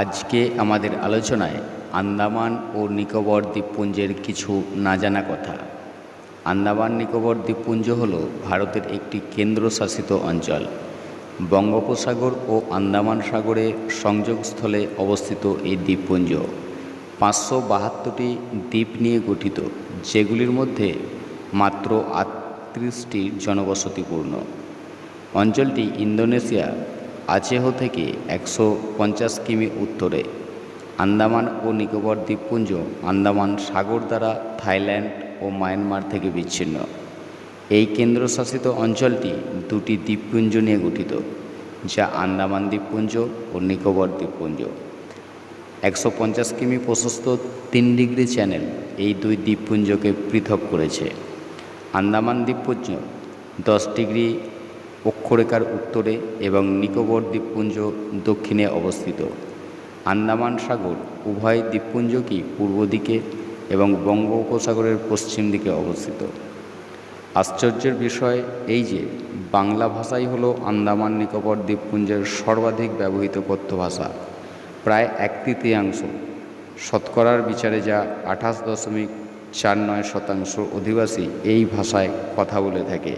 আজকে আমাদের আলোচনায় আন্দামান ও নিকোবর দ্বীপপুঞ্জের কিছু না জানা কথা। আন্দামান নিকোবর দ্বীপপুঞ্জ হল ভারতের একটি কেন্দ্রশাসিত অঞ্চল। বঙ্গোপসাগর ও আন্দামান সাগরে সংযোগস্থলে অবস্থিত এই দ্বীপপুঞ্জ। পাঁচশো বাহাত্তরটি দ্বীপ নিয়ে গঠিত, যেগুলির মধ্যে মাত্র আটত্রিশটি জনবসতিপূর্ণ। অঞ্চলটি ইন্দোনেশিয়া আচেহ থেকে একশো পঞ্চাশ কিমি উত্তরে আন্দামান ও নিকোবর দ্বীপপুঞ্জ, আন্দামান সাগর দ্বারা থাইল্যান্ড ও মায়ানমার থেকে বিচ্ছিন্ন। এই কেন্দ্রশাসিত অঞ্চলটি দুটি দ্বীপপুঞ্জ নিয়ে গঠিত, যা আন্দামান দ্বীপপুঞ্জ ও নিকোবর দ্বীপপুঞ্জ। একশো পঞ্চাশ কিমি প্রশস্ত তিন ডিগ্রি চ্যানেল এই দুই দ্বীপপুঞ্জকে পৃথক করেছে। আন্দামান দ্বীপপুঞ্জ দশ ডিগ্রি অক্ষরেখার উত্তরে এবং নিকোবর দ্বীপপুঞ্জ দক্ষিণে অবস্থিত। আন্দামান সাগর উভয় দ্বীপপুঞ্জকেই পূর্ব দিকে এবং বঙ্গোপসাগরের পশ্চিম দিকে অবস্থিত। আশ্চর্যের বিষয় এই যে, বাংলা ভাষাই হলো আন্দামান নিকোবর দ্বীপপুঞ্জের সর্বাধিক ব্যবহৃত কথ্য ভাষা প্রায় এক তৃতীয়াংশ। শতকরার বিচারে যা আঠাশ দশমিক চার নয় শতাংশ অধিবাসী এই ভাষায় কথা বলে থাকে।